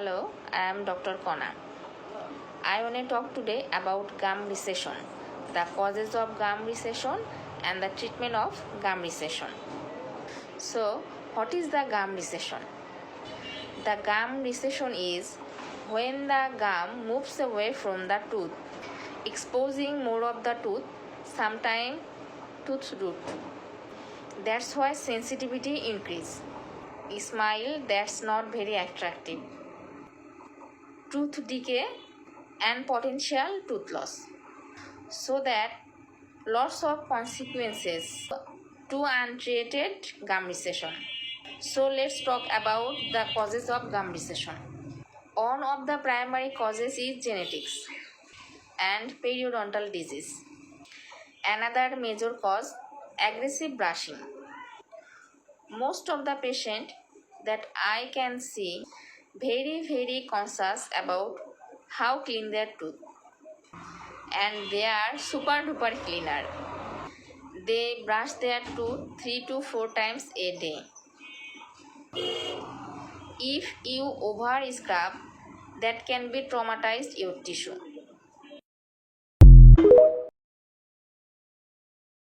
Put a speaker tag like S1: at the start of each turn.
S1: Hello, I am Dr. Kona. I want to talk today about gum recession, the causes of gum recession, and the treatment of gum recession. So, what is the gum recession? The gum recession is when the gum moves away from the tooth, exposing more of the tooth, sometimes tooth root. That's why sensitivity increase. smile that's not very attractive tooth decay and potential tooth loss. So that lots of consequences to untreated gum recession. So let's talk about the causes of gum recession. One of the primary causes is genetics and periodontal disease. Another major cause, aggressive brushing. Most of the patients that I can see very, very conscious about how clean their tooth. And they are super duper cleaner. They brush their tooth three to four times a day. If you over scrub, that can be traumatized your tissue.